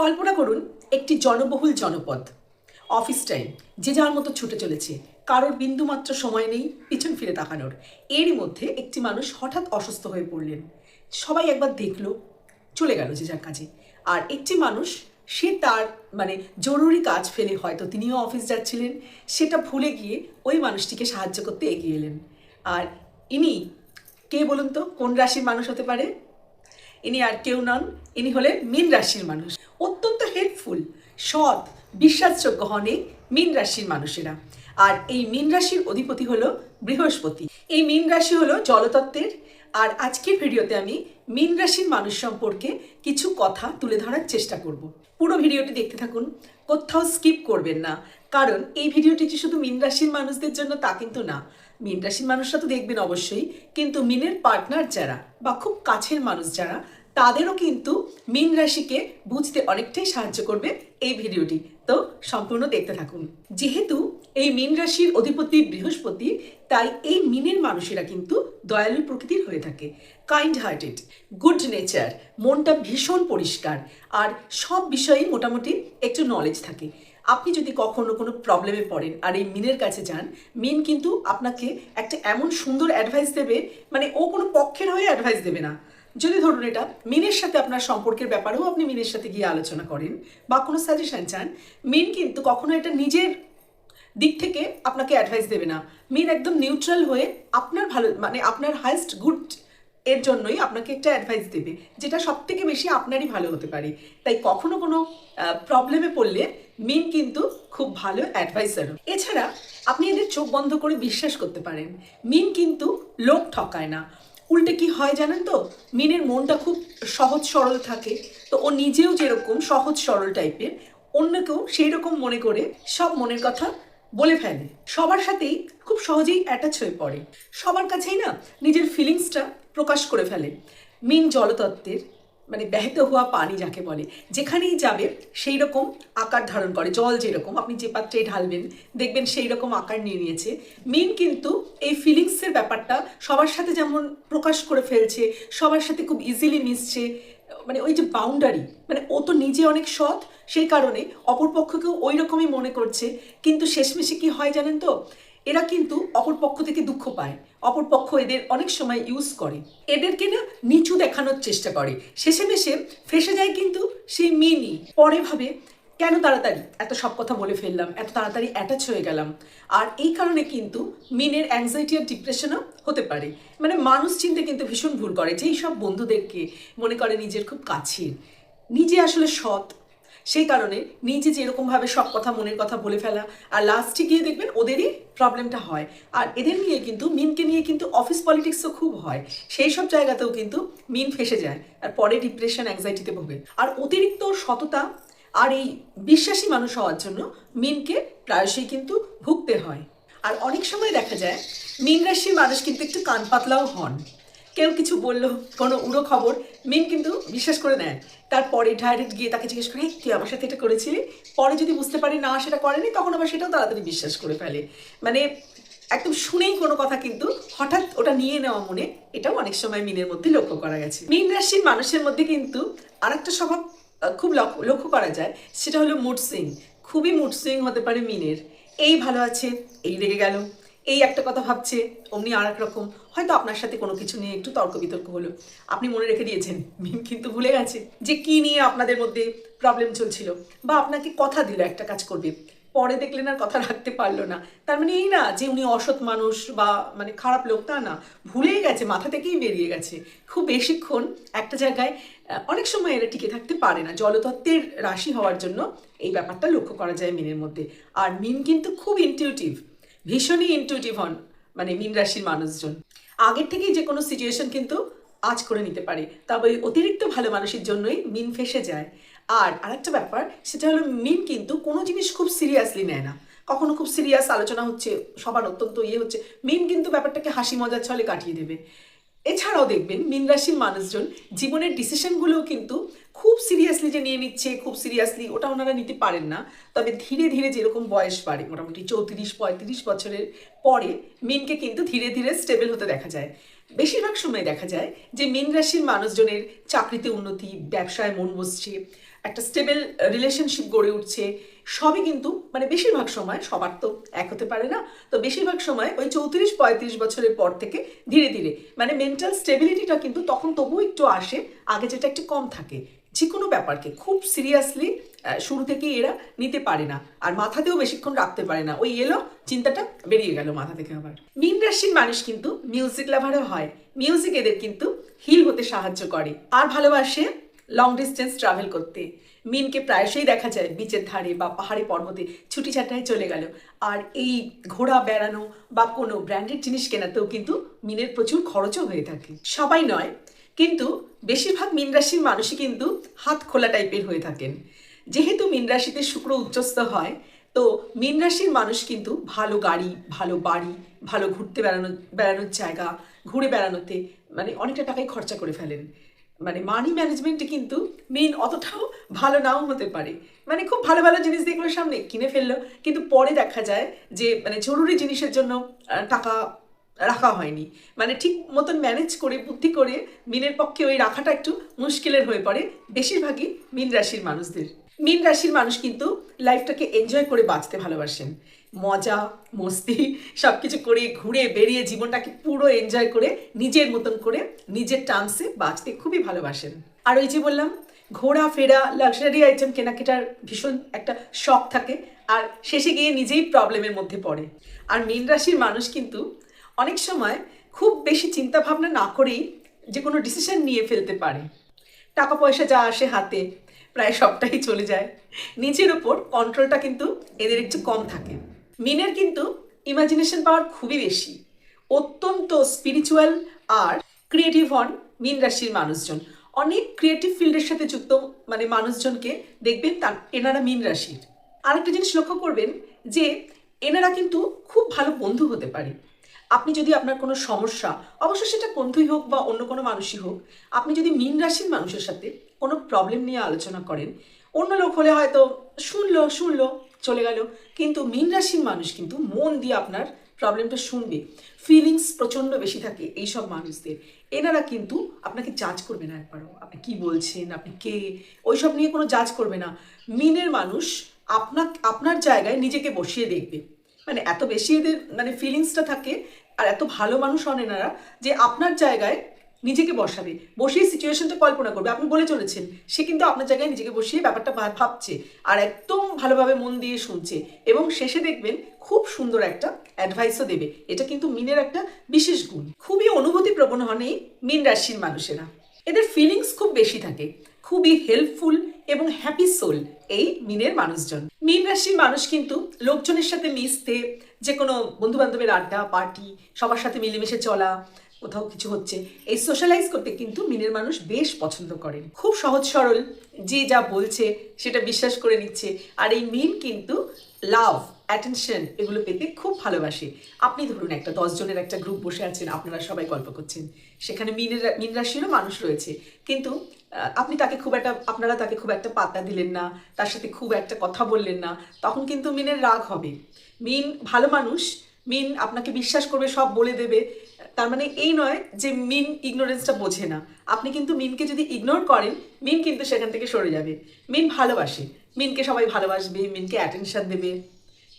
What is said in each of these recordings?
কল্পনা করুন, একটি জনবহুল জনপদ অফিস টাইম যে যার মতো ছুটে চলেছে। কারোর বিন্দুমাত্র সময় নেই পিছন ফিরে তাকানোর। এরই মধ্যে একটি মানুষ হঠাৎ অসুস্থ হয়ে পড়লেন। সবাই একবার দেখল, চলে গেল যে যার কাজে। আর একটি মানুষ, সে তার মানে জরুরি কাজ ফেলে হয়তো তিনিও অফিস যাচ্ছিলেন, সেটা ভুলে গিয়ে ওই মানুষটিকে সাহায্য করতে এগিয়ে এলেন। আর ইনি কে বলুন তো? কোন রাশির মানুষ হতে পারে? ইনি আর কেউ নন, ইনি হলেন মীন রাশির মানুষ। অত্যন্ত হেল্পফুল সৎ, বিশ্বাসযোগ্য হন এই মীন রাশির মানুষেরা। আর এই মীন রাশির অধিপতি হলো বৃহস্পতি। এই মীন রাশি হলো জলতত্ত্বের। আর আজকের ভিডিওতে আমি মীন রাশির মানুষ সম্পর্কে কিছু কথা তুলে ধরার চেষ্টা করব। পুরো ভিডিওটি দেখতে থাকুন, কোথাও স্কিপ করবেন না। কারণ এই ভিডিওটি যে শুধু মীন রাশির মানুষদের জন্য তা কিন্তু না। মীন রাশির মানুষরা তো দেখবেন অবশ্যই, কিন্তু মিনের পার্টনার যারা বা খুব কাছের মানুষ যারা, তাদেরও কিন্তু মীন রাশিকে বুঝতে অনেকটাই সাহায্য করবে এই ভিডিওটি। তো সম্পূর্ণ দেখতে থাকুন। যেহেতু এই মীন রাশির অধিপতি বৃহস্পতি, তাই এই মিনের মানুষেরা কিন্তু দয়ালু প্রকৃতির হয়ে থাকে। কাইন্ড হার্টেড গুড নেচার মনটা ভীষণ পরিষ্কার, আর সব বিষয়েই মোটামুটি একটু নলেজ থাকে। আপনি যদি কখনো কোনো প্রবলেমে পড়েন আর এই মিনের কাছে যান, মিন কিন্তু আপনাকে একটা এমন সুন্দর অ্যাডভাইস দেবে মানে ও কোনো পক্ষের হয়ে অ্যাডভাইস দেবে না। যদি ধরুন এটা মিনের সাথে আপনার সম্পর্কের ব্যাপারেও আপনি মিনের সাথে গিয়ে আলোচনা করেন বা কোনো সাজেশন চান, মিন কিন্তু কখনো এটা নিজের দিক থেকে আপনাকে অ্যাডভাইস দেবে না। মিন একদম নিউট্রাল হয়ে আপনার ভালো মানে আপনার হাইস্ট গুড এর জন্যই আপনাকে একটা অ্যাডভাইস দেবে, যেটা সব থেকে বেশি আপনারই ভালো হতে পারে। তাই কখনো কোনো প্রবলেমে পড়লে মিন কিন্তু খুব ভালো অ্যাডভাইসার এছাড়া আপনি এদের চোখ বন্ধ করে বিশ্বাস করতে পারেন। মিন কিন্তু লোক ঠকায় না। উল্টে কি হয় জানেন তো? মিনের মনটা খুব সহজ সরল থাকে। তো ও নিজেও যেরকম সহজ সরল টাইপের, অন্যকেও সেই রকম মনে করে, সব মনের কথা বলে ফেলে। সবার সাথেই খুব সহজেই অ্যাটাচ হয়ে পড়ে। সবার কাছেই না নিজের ফিলিংসটা প্রকাশ করে ফেলে। মিন জলতত্ত্বের মানে ব্যাহত হওয়া পানি যাকে বলে, যেখানেই যাবে সেই রকম আকার ধারণ করে, জল যেরকম, আপনি যে পাত্রেই ঢালবেন, দেখবেন সেই রকম আকার নিয়ে নিয়েছে। মিন কিন্তু এই ফিলিংসের ব্যাপারটা সবার সাথে যেমন প্রকাশ করে ফেলছে, সবার সাথে খুব ইজিলি মিশছে মানে ওই যে বাউন্ডারি মানে ও তো নিজে অনেক সৎ, সেই কারণে অপরপক্ষকেও ওই রকমই মনে করছে। কিন্তু শেষমেশে কি হয় জানেন তো? এরা কিন্তু অপর পক্ষ থেকে দুঃখ পায়। অপর পক্ষ এদের অনেক সময় ইউজ করে। এদেরকে না নিচু দেখানোর চেষ্টা করে। শেষে মেশে ফেসে যায় কিন্তু সেই মিনি পরে ভাবে, কেন তাড়াতাড়ি? এত সব কথা বলে ফেললাম, এত তাড়াতাড়ি অ্যাটাচ হয়ে গেলাম। আর এই কারণে কিন্তু মিনের অ্যাংজাইটি আর ডিপ্রেশনও হতে পারে। মানে মানুষ চিনতে কিন্তু ভীষণ ভুল করে যেই সব বন্ধুদেরকে মনে করে নিজের খুব কাছের। নিজে আসলে সৎ সেই কারণে নিজে যেরকমভাবে সব কথা মনের কথা বলে ফেলা আর লাস্টে গিয়ে দেখবেন ওদেরই প্রবলেমটা হয়। আর এদের নিয়ে কিন্তু, মিনকে নিয়ে কিন্তু অফিস পলিটিক্সও খুব হয়। সেই সব জায়গাতেও কিন্তু মিন ফেসে যায় আর পরে ডিপ্রেশন অ্যাংজাইটিতে ভোগে। আর অতিরিক্ত সততা আর এই বিশ্বাসী মানুষ হওয়ার জন্য মিনকে প্রায়শই কিন্তু ভুগতে হয়। আর অনেক সময় দেখা যায়, মিন রাশির মানুষ কিন্তু একটু কান পাতলাও হন। কেউ কিছু বলল, কোনো উড়ো খবর মিন কিন্তু বিশ্বাস করে নেয়। তারপরে ডাইরেক্ট গিয়ে তাকে জিজ্ঞেস করে তুই আমার সাথে এটা করেছিলি? পরে যদি বুঝতে পারে, না, সেটা করেনি, তখন আবার সেটাও তাড়াতাড়ি বিশ্বাস করে ফেলে। মানে একদম শুনেই কোনো কথা কিন্তু হঠাৎ ওটা নিয়ে নেওয়া মনে, এটাও অনেক সময় মিনের মধ্যে লক্ষ্য করা গেছে। মিন রাশির মানুষের মধ্যে কিন্তু আরেকটা স্বভাব খুব লক্ষ্য করা যায়, সেটা হলো মুড সুইং খুবই মুড সুইং হতে পারে মিনের এই ভালো আছে, এই রেগে গেল। এই একটা কথা ভাবছে, অমনি আর রকম। হয়তো আপনার সাথে কোনো কিছু নিয়ে একটু তর্ক বিতর্ক হলো। আপনি মনে রেখে দিয়েছেন মিম কিন্তু ভুলে গেছে যে কি নিয়ে আপনাদের মধ্যে প্রবলেম চলছিল। বা আপনাকে কথা দিল একটা কাজ করবে, পরে দেখলেন আর কথা রাখতে পারল না। তার মানে এই না যে উনি অসৎ মানুষ বা মানে খারাপ লোক, তা না। ভুলেই গেছে, মাথা থেকেই বেরিয়ে গেছে। খুব বেশিক্ষণ একটা জায়গায় অনেক সময় এরা টিকে থাকতে পারে না। জলতত্ত্বের রাশি হওয়ার জন্য এই ব্যাপারটা লক্ষ্য করা যায় মিনের মধ্যে। আর মিন কিন্তু খুব ইনটিউটিভ ভীষণই ইনটিউটিভ হন মানে মিন রাশির মানুষজন। আগের থেকেই যে কোনো সিচুয়েশন কিন্তু আজ করে নিতে পারে। তবে অতিরিক্ত ভালো মানুষের জন্যই মিন ফেসে যায়। আর আরেকটা ব্যাপার, সেটা হলো মিন কিন্তু কোনো জিনিস খুব সিরিয়াসলি নেয় না। কখনো খুব সিরিয়াস আলোচনা হচ্ছে, সবার অত্যন্ত ইয়ে হচ্ছে, মিন কিন্তু ব্যাপারটাকে হাসি মজার ছলে কাটিয়ে দেবে। এছাড়াও দেখবেন, মীন রাশির মানুষজন জীবনের ডিসিশনগুলোও কিন্তু খুব সিরিয়াসলি যে নিয়ে নিচ্ছে, খুব সিরিয়াসলি ওটা ওনারা নিতে পারেন না। তবে ধীরে ধীরে যেরকম বয়স বাড়ে, মোটামুটি চৌত্রিশ, পঁয়ত্রিশ বছরের পরে মিনকে কিন্তু ধীরে ধীরে স্টেবল হতে দেখা যায়। বেশিরভাগ সময় দেখা যায় যে মিন রাশির মানুষজনের চাকরিতে উন্নতি, ব্যবসায় মন বসছে একটা স্টেবল রিলেশনশিপ গড়ে উঠছে। সবই কিন্তু মানে বেশিরভাগ সময় সবার তো এক হতে পারে না। তো বেশিরভাগ সময় ওই চৌত্রিশ, পঁয়ত্রিশ বছরের পর থেকে ধীরে ধীরে মানে মেন্টাল স্টেবিলিটিটা কিন্তু তখন তবুও একটু আসে, আগে যেটা একটু কম থাকে। যে কোনো ব্যাপারকে খুব সিরিয়াসলি শুরু থেকে এরা নিতে পারে না। আর মাথাতেও বেশিক্ষণ রাখতে পারে না। ওই এলো, চিন্তাটা বেরিয়ে গেল মাথা থেকে আবার। মিন রাশির মানুষ কিন্তু মিউজিক লাভারও হয়। মিউজিক এদের কিন্তু হিল হতে সাহায্য করে। আর ভালোবাসে লং ডিস্টেন্স ট্রাভেল করতে। মিনকে প্রায়শই দেখা যায় বিচের ধারে বা পাহাড়ি পর্বতে ছুটি ছাটায় চলে গেল। আর এই ঘোড়া বেড়ানো বা কোনো ব্র্যান্ডেড জিনিস কেনাতেও কিন্তু মিনের প্রচুর খরচও হয়ে থাকে। সবাই নয়, কিন্তু বেশিরভাগ মিন রাশির মানুষই কিন্তু হাত খোলা টাইপের হয়ে থাকেন। যেহেতু মিন রাশিতে শুক্র উচ্চস্থ হয়, তো মিন রাশির মানুষ কিন্তু ভালো গাড়ি, ভালো বাড়ি, ভালো ঘুরতে বেড়ানো, বেড়ানোর জায়গা, ঘুরে বেড়ানোতে মানে অনেকটা টাকাই খরচা করে ফেলেন। মানে মানি ম্যানেজমেন্টে কিন্তু মেন অতটাও ভালো নাও হতে পারে। মানে খুব ভালো ভালো জিনিস দেখল সামনে, কিনে ফেলল। কিন্তু পরে দেখা যায় যে মানে জরুরি জিনিসের জন্য টাকা রাখা হয়নি। মানে ঠিক মতন ম্যানেজ করে, বুদ্ধি করে মিনের পক্ষে ওই রাখাটা একটু মুশকিলের হয়ে পড়ে বেশিরভাগই মিন রাশির মানুষদের। মিন রাশির মানুষ কিন্তু লাইফটাকে এনজয় করে বাঁচতে ভালোবাসেন। মজা, মস্তি সব কিছু করে ঘুরে বেরিয়ে জীবনটাকে পুরো এনজয় করে নিজের মতন করে নিজের টার্মসে বাঁচতে খুবই ভালোবাসেন। আর ওই যে বললাম, ঘোরা, ফেরা লাক্সারি আইটেম কেনাকাটার ভীষণ একটা শখ থাকে আর শেষে গিয়ে নিজেই প্রবলেমের মধ্যে পড়ে। আর মীন রাশির মানুষ কিন্তু অনেক সময় খুব বেশি চিন্তা ভাবনা না করেই যে কোনো ডিসিশন নিয়ে ফেলতে পারে। টাকা পয়সা যা আসে হাতে, প্রায় সবটাই চলে যায়। নিজের ওপর কন্ট্রোলটা কিন্তু এদের একটু কম থাকে। মিনের কিন্তু ইমাজিনেশন পাওয়ার খুবই বেশি। অত্যন্ত স্পিরিচুয়াল আর ক্রিয়েটিভ হন মিন রাশির মানুষজন। অনেক ক্রিয়েটিভ ফিল্ডের সাথে যুক্ত মানে মানুষজনকে দেখবেন তার, এনারা মিন রাশির। আরেকটা জিনিস লক্ষ্য করবেন যে এনারা কিন্তু খুব ভালো বন্ধু হতে পারে। আপনি যদি আপনার কোনো সমস্যা, অবশ্য সেটা বন্ধুই হোক বা অন্য কোনো মানুষই হোক, আপনি যদি মীন রাশির মানুষের সাথে কোনো প্রবলেম নিয়ে আলোচনা করেন, অন্য লোক হলে হয়তো শুনলো শুনলো চলে গেল। কিন্তু মীন রাশির মানুষ কিন্তু মন দিয়ে আপনার প্রবলেমটা শুনবে। ফিলিংস প্রচণ্ড বেশি থাকে এইসব মানুষদের। এনারা কিন্তু আপনাকে জাজ করবে না একবারও। আপনি কি বলছেন? আপনি কে? ওইসব নিয়ে কোনো জাজ করবে না। মিনের মানুষ আপনার আপনার জায়গায় নিজেকে বসিয়ে দেখবে। মানে এত বেশি এদের মানে ফিলিংসটা থাকে, আর এত ভালো মানুষ হন এনারা যে আপনার জায়গায় নিজেকে বসাবে। বসিয়ে সিচুয়েশনটা কল্পনা করবে। আপনি বলে চলেছেন, সে কিন্তু আপনার জায়গায় নিজেকে বসিয়ে ব্যাপারটা ভাবছে আর একদম ভালোভাবে মন দিয়ে শুনছে এবং শেষে দেখবেন খুব সুন্দর একটা অ্যাডভাইসও দেবে। এটা কিন্তু মিনের একটা বিশেষ গুণ। খুবই অনুভূতি প্রবণ হন এই মিন রাশির মানুষেরা। এদের ফিলিংস খুব বেশি থাকে। খুবই হেল্পফুল এবং হ্যাপি সোল এই মিনের মানুষজন। মিন রাশির মানুষ কিন্তু লোকজনের সাথে মিশতে যে কোনো বন্ধু বান্ধবের আড্ডা পার্টি সবার সাথে মিলেমিশে চলা কোথাও কিছু হচ্ছে। এই সোশ্যালাইজ করতে কিন্তু মিনের মানুষ বেশ পছন্দ করেন। খুব সহজ সরল, যে যা বলছে সেটা বিশ্বাস করে নিচ্ছে। আর এই মিন কিন্তু লাভ অ্যাটেনশন এগুলো পেতে খুব ভালোবাসে। আপনি ধরুন একটা দশ জনের একটা গ্রুপ বসে আছেন, আপনারা সবাই গল্প করছেন। সেখানে মিনের, মিন রাশিরও মানুষ রয়েছে। কিন্তু আপনি তাকে খুব একটা, আপনারা তাকে খুব একটা পাত্তা দিলেন না, তার সাথে খুব একটা কথা বললেন না, তখন কিন্তু মিনের রাগ হবে। মিন ভালো মানুষ মিন আপনাকে বিশ্বাস করবে, সব বলে দেবে। তার মানে এই নয় যে মিন ইগনোরেন্সটা বোঝে না। আপনি কিন্তু মিনকে যদি ইগনোর করেন, মিন কিন্তু সেখান থেকে সরে যাবে। মিন ভালোবাসে। মিনকে সবাই ভালোবাসবে, মিনকে অ্যাটেনশন দেবে।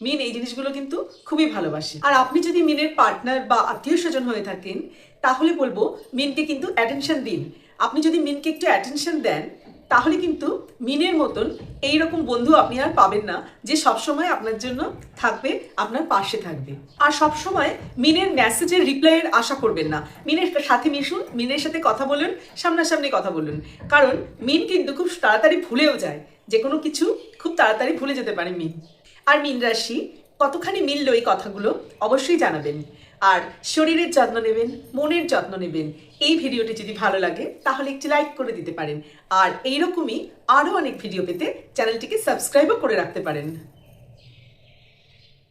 মিন এই জিনিসগুলো কিন্তু খুবই ভালোবাসে। আর আপনি যদি মিনের পার্টনার বা আত্মীয় স্বজন হয়ে থাকেন, তাহলে বলব, মিনকে কিন্তু অ্যাটেনশন দিন। আপনি যদি মিনকে একটু অ্যাটেনশন দেন তাহলে কিন্তু মিনের মতন এই রকম বন্ধু আপনি আর পাবেন না, যে সবসময় আপনার জন্য থাকবে, আপনার পাশে থাকবে। আর সবসময় মিনের মেসেজের রিপ্লাইয়ের আশা করবেন না। মিনের সাথে মিশুন, মিনের সাথে কথা বলুন, সামনাসামনি কথা বলুন। কারণ মিন কিন্তু খুব তাড়াতাড়ি ভুলেও যায়। যে কোনো কিছু খুব তাড়াতাড়ি ভুলে যেতে পারে মিন। আর মিন রাশি কতখানি মিলল এই কথাগুলো অবশ্যই জানাবেন। আর শরীরের যত্ন নেবেন, মনের যত্ন নেবেন। এই ভিডিওটি যদি ভালো লাগে, তাহলে একটি লাইক করে দিতে পারেন। আর এইরকমই আরও অনেক ভিডিও পেতে চ্যানেলটিকে সাবস্ক্রাইবও করে রাখতে পারেন।